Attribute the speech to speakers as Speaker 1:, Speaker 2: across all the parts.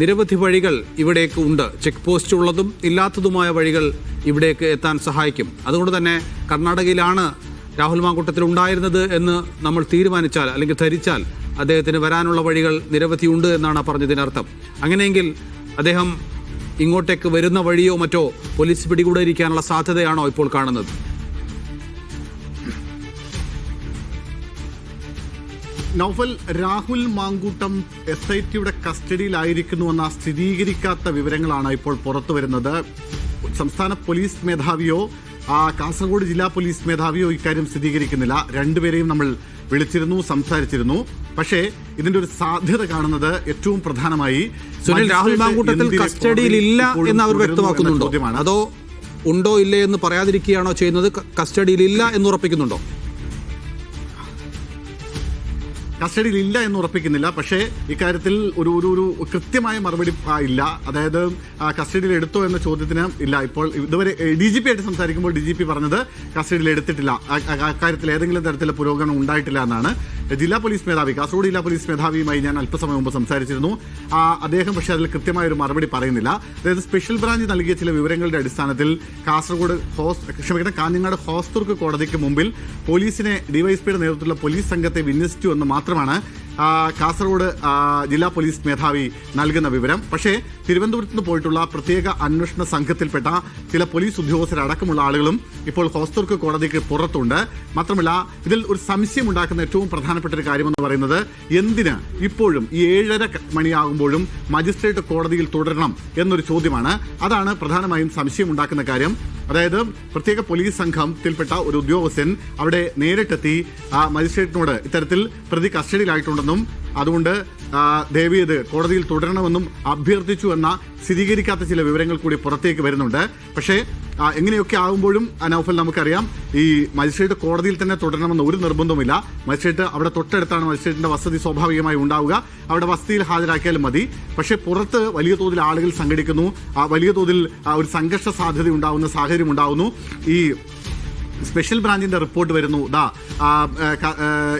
Speaker 1: നിരവധി വഴികൾ ഇവിടേക്ക് ഉണ്ട്. ചെക്ക് പോസ്റ്റ് ഉള്ളതും ഇല്ലാത്തതുമായ വഴികൾ ഇവിടേക്ക് എത്താൻ സഹായിക്കും. അതുകൊണ്ട് തന്നെ കർണാടകയിലാണ് രാഹുൽ മാങ്കൂട്ടത്തിൽ ഉണ്ടായിരുന്നത് എന്ന് നമ്മൾ തീരുമാനിച്ചാൽ അല്ലെങ്കിൽ ധരിച്ചാൽ അദ്ദേഹത്തിന് വരാനുള്ള വഴികൾ നിരവധിയുണ്ട് എന്നാണ് പറഞ്ഞതിനർത്ഥം. അങ്ങനെയെങ്കിൽ അദ്ദേഹം ഇങ്ങോട്ടേക്ക് വരുന്ന വഴിയോ മറ്റോ പോലീസ് പിടികൂടാതിരിക്കാനുള്ള സാധ്യതയാണോ ഇപ്പോൾ കാണുന്നത്?
Speaker 2: നൗഫൽ രാഹുൽ മാങ്കൂട്ടം എസ് ഐ ടിയുടെ കസ്റ്റഡിയിലായിരിക്കുന്നുവെന്ന സ്ഥിരീകരിക്കാത്ത വിവരങ്ങളാണ് ഇപ്പോൾ പുറത്തുവരുന്നത്. സംസ്ഥാന പോലീസ് മേധാവിയോ ആ, കാസർഗോഡ് ജില്ലാ പോലീസ് മേധാവിയോ ഇക്കാര്യം സ്ഥിരീകരിക്കുന്നില്ല. രണ്ടുപേരെയും നമ്മൾ വിളിച്ചിരുന്നു സംസാരിച്ചിരുന്നു. പക്ഷേ ഇതിന്റെ ഒരു സാധ്യത കാണുന്നത് ഏറ്റവും പ്രധാനമായി
Speaker 1: സുനിൽ രാഹുൽ മാങ്കൂട്ടത്തിൽ
Speaker 2: കസ്റ്റഡിയിലില്ല
Speaker 1: കസ്റ്റഡിയിൽ ഇല്ല എന്ന് അവർ വ്യക്തമാക്കുന്നുണ്ടോ? അതോ ഉണ്ടോ ഇല്ലേ എന്ന് പറയാതിരിക്കുകയാണോ ചെയ്യുന്നത്? കസ്റ്റഡിയിലില്ല കസ്റ്റഡിയിൽ ഇല്ല എന്ന് ഉറപ്പിക്കുന്നുണ്ടോ?
Speaker 2: കസ്റ്റഡിയിൽ ഇല്ല എന്ന് ഉറപ്പിക്കുന്നില്ല. പക്ഷേ ഇക്കാര്യത്തിൽ ഒരു ഒരു ഒരു കൃത്യമായ മറുപടി ഇല്ല. അതായത് കസ്റ്റഡിയിൽ എടുത്തോ എന്ന ചോദ്യത്തിന് ഇല്ല. ഇപ്പോൾ ഇതുവരെ ഡി ജി പി ആയിട്ട് സംസാരിക്കുമ്പോൾ ഡി ജി പി പറഞ്ഞത് കസ്റ്റഡിയിൽ എടുത്തിട്ടില്ല. അക്കാര്യത്തിൽ ഏതെങ്കിലും തരത്തിലുള്ള പുരോഗമനം ഉണ്ടായിട്ടില്ല എന്നാണ് ജില്ലാ പോലീസ് മേധാവി കാസർഗോഡ് ജില്ലാ പോലീസ് മേധാവിയുമായി ഞാൻ അല്പസമയം മുമ്പ് സംസാരിച്ചിരുന്നു. അദ്ദേഹം പക്ഷേ അതിൽ കൃത്യമായ ഒരു മറുപടി പറയുന്നില്ല. അതായത് സ്പെഷ്യൽ ബ്രാഞ്ച് നൽകിയ ചില വിവരങ്ങളുടെ അടിസ്ഥാനത്തിൽ കാസർഗോഡ് ഹോസ് ക്ഷമിക്കണം കാഞ്ഞങ്ങാട് ഹോസ്തുർക്ക് കോടതിക്ക് മുമ്പിൽ പോലീസിനെ ഡിവൈഎസ്പിയുടെ നേതൃത്വത്തിലുള്ള പോലീസ് സംഘത്തെ വിന്യസിച്ചു എന്ന് മാത്രമാണ് കാസർഗോഡ് ജില്ലാ പോലീസ് മേധാവി നൽകുന്ന വിവരം. പക്ഷേ തിരുവനന്തപുരത്ത് നിന്ന് പോയിട്ടുള്ള പ്രത്യേക അന്വേഷണ സംഘത്തിൽപ്പെട്ട ചില പോലീസ് ഉദ്യോഗസ്ഥരടക്കമുള്ള ആളുകളും ഇപ്പോൾ ഹോസ്തുർക്ക് കോടതിക്ക് പുറത്തുണ്ട്. മാത്രമല്ല ഇതിൽ ഒരു സംശയം ഉണ്ടാക്കുന്ന ഏറ്റവും പ്രധാനപ്പെട്ട ഒരു കാര്യമെന്ന് പറയുന്നത് എന്തിന് ഇപ്പോഴും ഈ ഏഴര മണിയാകുമ്പോഴും മജിസ്ട്രേറ്റ് കോടതിയിൽ തുടരണം എന്നൊരു ചോദ്യമാണ്. അതാണ് പ്രധാനമായും സംശയം ഉണ്ടാക്കുന്ന കാര്യം. അതായത് പ്രത്യേക പോലീസ് സംഘത്തിൽപ്പെട്ട ഒരു ഉദ്യോഗസ്ഥൻ അവിടെ നേരിട്ടെത്തി ആ മജിസ്ട്രേറ്റിനോട് ഇത്തരത്തിൽ പ്രതി കസ്റ്റഡിയിലായിട്ടുണ്ടെന്നും അതുകൊണ്ട് ദേവി ഇത് കോടതിയിൽ തുടരണമെന്നും അഭ്യർത്ഥിച്ചു എന്ന സ്ഥിരീകരിക്കാത്ത ചില വിവരങ്ങൾ കൂടി പുറത്തേക്ക് വരുന്നുണ്ട്. പക്ഷേ എങ്ങനെയൊക്കെ ആകുമ്പോഴും നൗഫൽ നമുക്കറിയാം ഈ മജിസ്ട്രേറ്റ് കോടതിയിൽ തന്നെ തുടരണമെന്ന് ഒരു നിർബന്ധവുമില്ല. മജിസ്ട്രേറ്റ് അവിടെ തൊട്ടടുത്താണ് മജിസ്ട്രേറ്റിന്റെ വസതി സ്വാഭാവികമായി ഉണ്ടാവുക. അവിടെ വസതിയിൽ ഹാജരാക്കിയാലും മതി. പക്ഷേ പുറത്ത് വലിയ തോതിൽ ആളുകൾ സംഘടിക്കുന്നു. വലിയ തോതിൽ ഒരു സംഘർഷ സാധ്യത ഉണ്ടാവുന്ന സാഹചര്യം ഉണ്ടാകുന്നു ഈ സ്പെഷ്യൽ ബ്രാഞ്ചിന്റെ റിപ്പോർട്ട് വരുന്നു. ദാ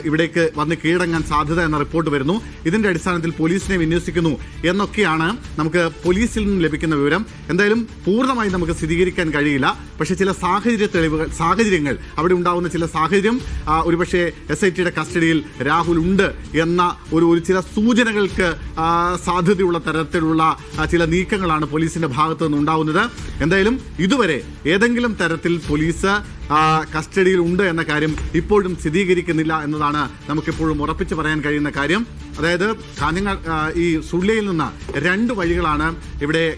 Speaker 2: ഇവിടേക്ക് വന്ന് കീഴടങ്ങാൻ സാധ്യത എന്ന റിപ്പോർട്ട് വരുന്നു. ഇതിന്റെ അടിസ്ഥാനത്തിൽ പോലീസിനെ വിന്യസിക്കുന്നു എന്നൊക്കെയാണ് നമുക്ക് പോലീസിൽ നിന്ന് ലഭിക്കുന്ന വിവരം. എന്തായാലും പൂർണമായി നമുക്ക് സ്ഥിരീകരിക്കാൻ കഴിയില്ല. പക്ഷേ ചില സാഹചര്യ തെളിവുകൾ സാഹചര്യങ്ങൾ അവിടെ ഉണ്ടാകുന്ന ചില സാഹചര്യം ഒരുപക്ഷെ എസ് ഐ ടിയുടെ കസ്റ്റഡിയിൽ രാഹുൽ ഉണ്ട് എന്ന ഒരു ഒരു ചില സൂചനകൾക്ക് സാധ്യതയുള്ള തരത്തിലുള്ള ചില നീക്കങ്ങളാണ് പോലീസിന്റെ ഭാഗത്തു നിന്ന് ഉണ്ടാവുന്നത് എന്തായാലും ഇതുവരെ ഏതെങ്കിലും തരത്തിൽ പോലീസ് കസ്റ്റഡിയിൽ ഉണ്ട് എന്ന കാര്യം ഇപ്പോഴും സ്ഥിരീകരിക്കുന്നില്ല എന്നതാണ് നമുക്കിപ്പോഴും ഉറപ്പിച്ച് പറയാൻ കഴിയുന്ന കാര്യം. അതായത് കാഞ്ഞങ്ങാട് ഈ സുള്ളിയിൽ നിന്ന് രണ്ട് വഴികളാണ് ഇവിടെ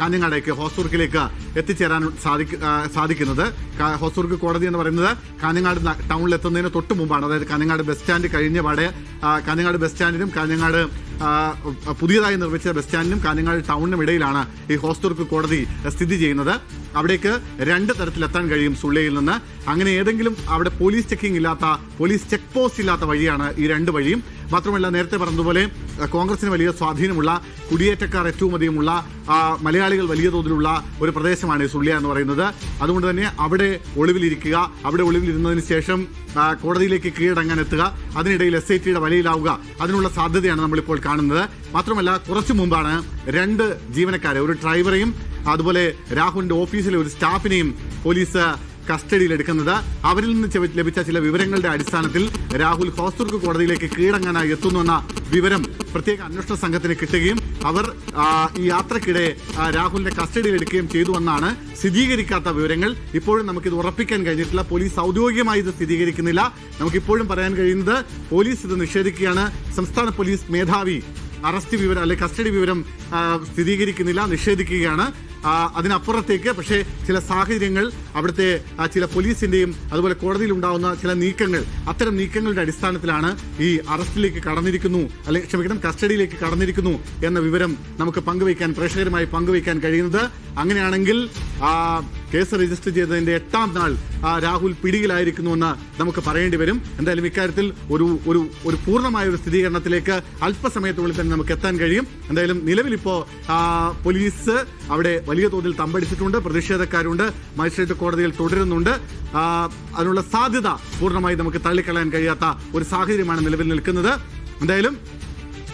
Speaker 2: കാഞ്ഞങ്ങാടേക്ക് ഹോസ്ദുർഗിലേക്ക് എത്തിച്ചേരാൻ സാധിക്ക സാധിക്കുന്നത്. കാ- ഹോസ്ദുർഗ് കോടതി എന്ന് പറയുന്നത് കാഞ്ഞങ്ങാട് ടൗണിൽ എത്തുന്നതിന് തൊട്ട് മുമ്പാണ്. അതായത് കാഞ്ഞങ്ങാട് ബസ് സ്റ്റാൻഡ് കഴിഞ്ഞ പാടെ കാഞ്ഞങ്ങാട് ബസ് സ്റ്റാൻഡിനും കാഞ്ഞങ്ങാട് പുതിയതായി നിർമ്മിച്ച ബസ് സ്റ്റാൻഡിനും കാഞ്ഞങ്ങാട് ടൗണിനും ഇടയിലാണ് ഈ ഹോസ്ദുർഗ് കോടതി സ്ഥിതി ചെയ്യുന്നത്. അവിടേക്ക് രണ്ട് തരത്തിൽ എത്താൻ കഴിയും സുള്ളയിൽ നിന്ന്. അങ്ങനെ ഏതെങ്കിലും അവിടെ പോലീസ് ചെക്കിംഗ് ഇല്ലാത്ത പോലീസ് ചെക്ക് പോസ്റ്റ് ഇല്ലാത്ത വഴിയാണ് ഈ രണ്ട് വഴിയും. മാത്രമല്ല നേരത്തെ പറഞ്ഞതുപോലെ കോൺഗ്രസിന് വലിയ സ്വാധീനമുള്ള കുടിയേറ്റക്കാർ ഏറ്റവും അധികമുള്ള മലയാളികൾ വലിയ തോതിലുള്ള ഒരു പ്രദേശമാണ് സുള്ളിയ എന്ന് പറയുന്നത്. അതുകൊണ്ട് തന്നെ അവിടെ ഒളിവിലിരിക്കുക അവിടെ ഒളിവിലിരുന്നതിന് ശേഷം കോടതിയിലേക്ക് കീഴടങ്ങാൻ എത്തുക അതിനിടയിൽ എസ് ഐ ടിയുടെ വലയിലാവുക അതിനുള്ള സാധ്യതയാണ് നമ്മളിപ്പോൾ കാണുന്നത്. മാത്രമല്ല കുറച്ചു മുമ്പാണ് രണ്ട് ജീവനക്കാരെ ഒരു ഡ്രൈവറെയും അതുപോലെ രാഹുലിന്റെ ഓഫീസിലെ ഒരു സ്റ്റാഫിനെയും പോലീസ് കസ്റ്റഡിയിൽ എടുക്കുന്നത്. അവരിൽ നിന്ന് ലഭിച്ച ചില വിവരങ്ങളുടെ അടിസ്ഥാനത്തിൽ രാഹുൽ ഹോസ്ദുർഗ് കോടതിയിലേക്ക് കീഴടങ്ങാനായി എത്തുന്നുവെന്ന വിവരം പ്രത്യേക അന്വേഷണ സംഘത്തിന് കിട്ടുകയും അവർ ഈ യാത്രക്കിടെ രാഹുലിനെ എടുക്കുകയും ചെയ്തു എന്നാണ് സ്ഥിരീകരിക്കാത്ത വിവരങ്ങൾ. ഇപ്പോഴും നമുക്കിത് ഉറപ്പിക്കാൻ കഴിഞ്ഞിട്ടില്ല. പോലീസ് ഔദ്യോഗികമായി ഇത് സ്ഥിരീകരിക്കുന്നില്ല. നമുക്കിപ്പോഴും പറയാൻ കഴിയുന്നത് പോലീസ് ഇത് നിഷേധിക്കുകയാണ്. സംസ്ഥാന പോലീസ് മേധാവി അറസ്റ്റ് വിവരം അല്ലെ കസ്റ്റഡി വിവരം സ്ഥിരീകരിക്കുന്നില്ല നിഷേധിക്കുകയാണ്. അതിനപ്പുറത്തേക്ക് പക്ഷേ ചില സാഹചര്യങ്ങൾ അവിടുത്തെ ചില പോലീസിന്റെയും അതുപോലെ കോടതിയിൽ ഉണ്ടാവുന്ന ചില നീക്കങ്ങൾ അത്തരം നീക്കങ്ങളുടെ അടിസ്ഥാനത്തിലാണ് ഈ അറസ്റ്റിലേക്ക് കടന്നിരിക്കുന്നു അല്ലെങ്കിൽ ക്ഷമിക്കണം കസ്റ്റഡിയിലേക്ക് കടന്നിരിക്കുന്നു എന്ന വിവരം നമുക്ക് പങ്കുവയ്ക്കാൻ പ്രേക്ഷകരുമായി പങ്കുവയ്ക്കാൻ കഴിയുന്നത്. അങ്ങനെയാണെങ്കിൽ കേസ് രജിസ്റ്റർ ചെയ്തതിന്റെ എട്ടാം നാൾ രാഹുൽ പിടിയിലായിരിക്കുന്നുവെന്ന് നമുക്ക് പറയേണ്ടി വരും. എന്തായാലും ഇക്കാര്യത്തിൽ ഒരു ഒരു ഒരു പൂർണമായ ഒരു സ്ഥിരീകരണത്തിലേക്ക് അല്പസമയത്തുള്ളിൽ തന്നെ നമുക്ക് എത്താൻ കഴിയും. എന്തായാലും നിലവിൽ പോലീസ് അവിടെ വലിയ തോതിൽ തമ്പടിച്ചിട്ടുണ്ട് പ്രതിഷേധക്കാരുണ്ട് മജിസ്ട്രേറ്റ് കോടതിയിൽ തുടരുന്നുണ്ട്. അതിനുള്ള സാധ്യത പൂർണമായി നമുക്ക് തള്ളിക്കളയാൻ കഴിയാത്ത ഒരു സാഹചര്യമാണ് നിലവിൽ നിൽക്കുന്നത്. എന്തായാലും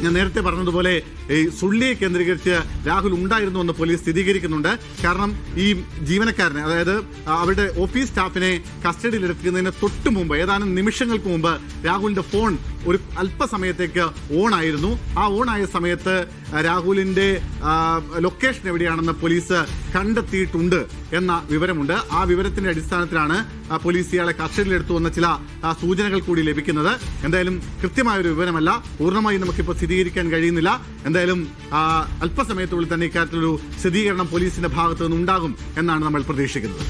Speaker 2: ഞാൻ നേരത്തെ പറഞ്ഞതുപോലെ ഈ സുള്ളിയെ കേന്ദ്രീകരിച്ച് രാഹുൽ ഉണ്ടായിരുന്നു എന്ന് പോലീസ് സ്ഥിരീകരിക്കുന്നുണ്ട്. കാരണം ഈ ജീവനക്കാരനെ അതായത് അവരുടെ ഓഫീസ് സ്റ്റാഫിനെ കസ്റ്റഡിയിൽ എടുക്കുന്നതിന് തൊട്ട് മുമ്പ് ഏതാനും നിമിഷങ്ങൾക്ക് മുമ്പ് രാഹുലിന്റെ ഫോൺ ഒരു അല്പസമയത്തേക്ക് ഓൺ ആയിരുന്നു ആ ഓൺ ആയ സമയത്ത് രാഹുലിന്റെ ലൊക്കേഷൻ എവിടെയാണെന്ന് പോലീസ് കണ്ടെത്തിയിട്ടുണ്ട് എന്ന വിവരമുണ്ട്. ആ വിവരത്തിന്റെ അടിസ്ഥാനത്തിലാണ് പോലീസ് ഇയാളെ കസ്റ്റഡിയിലെടുത്തു വന്ന ചില സൂചനകൾ കൂടി ലഭിക്കുന്നത്. എന്തായാലും കൃത്യമായ ഒരു വിവരമല്ല. പൂർണമായും നമുക്കിപ്പോൾ സ്ഥിരീകരിക്കാൻ കഴിയുന്നില്ല. എന്തായാലും അല്പസമയത്തുള്ളിൽ തന്നെ ഇക്കാര്യത്തിലൊരു സ്ഥിരീകരണം പോലീസിന്റെ ഭാഗത്തു നിന്നുണ്ടാകും എന്നാണ് നമ്മൾ പ്രതീക്ഷിക്കുന്നത്.